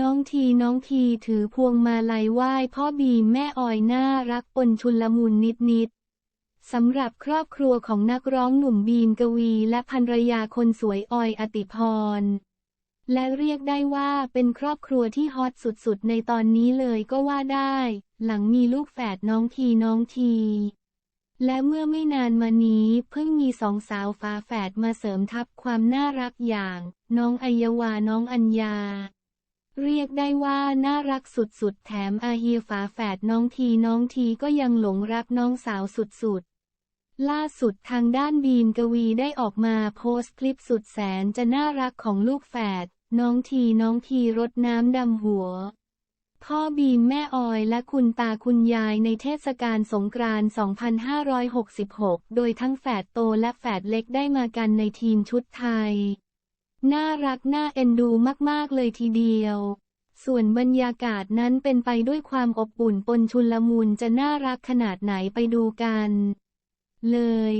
น้องทีน้องทีถือพวงมาลัยไหว้พ่อบีมแม่ออยน่ารักปนชุนละมุนนิดๆสำหรับครอบครัวของนักร้องหนุ่มบีมกวีและภรรยาคนสวยออยอติพร และเรียกได้ว่าเป็นครอบครัวที่ฮอตสุดๆ ในตอนนี้เลยก็ว่าได้ หลังมีลูกแฝดน้องทีน้องที และเมื่อไม่นานมานี้เพิ่งมีสองสาวฝาแฝดมาเสริมทับความน่ารักอย่าง น้องอัยวาน้องอัญญา เรียกได้ว่าน่ารักสุดๆ แถมอาเฮียฝาแฝดน้องทีน้องทีก็ยังหลงรักน้องสาวสุดๆ ล่าสุดทางด้านบีมกวีได้ออกมาโพสต์คลิปสุดแสนจะน่ารักของลูกแฝดน้องทีน้องทีรดน้ำดำหัว พ่อบีมแม่ออยและคุณตาคุณยายในเทศกาลสงกรานต์ 2566 โดยทั้งแฝดโตและแฝดเล็กได้มากันในทีมชุดไทย น่ารักน่าเอ็นดูมากๆเลยทีเดียว ส่วนบรรยากาศนั้นเป็นไปด้วยความอบอุ่นปนชุนละมุนจะน่ารักขนาดไหนไปดูกัน เลย